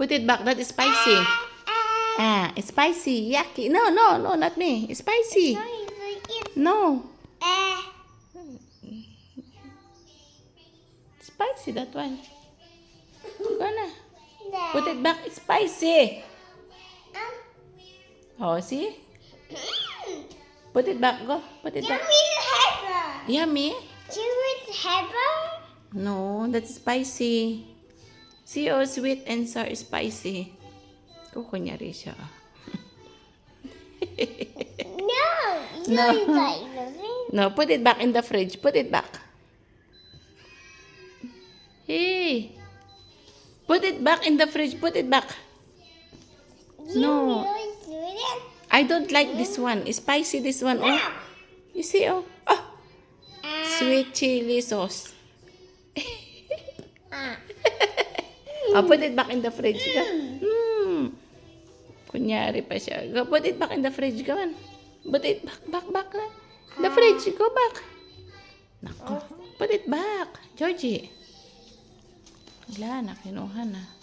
Put it back. That is spicy. Ah, spicy. Yucky. No, no, no, not me. It's spicy. No. Spicy, that one. Go na. Put it back. It's spicy. Oh, see? Put it back. Go. Put it back. Yummy? No, that's spicy. See, oh, sweet and sour spicy. Kung kunyari siya. No. No, put it back in the fridge. Put it back. Hey. Put it back in the fridge. Put it back. No. I don't like this one. It's spicy this one. Oh. You see, oh. Oh. Sweet chili sauce. Oh, put it back in the fridge. Go. Hmm. Kunyari pa siya. Go, put it back in the fridge. Go on. Put it back, back, back. na. The fridge. Go back. Nako. Put it back. Georgie. Wala na. Kinuha na.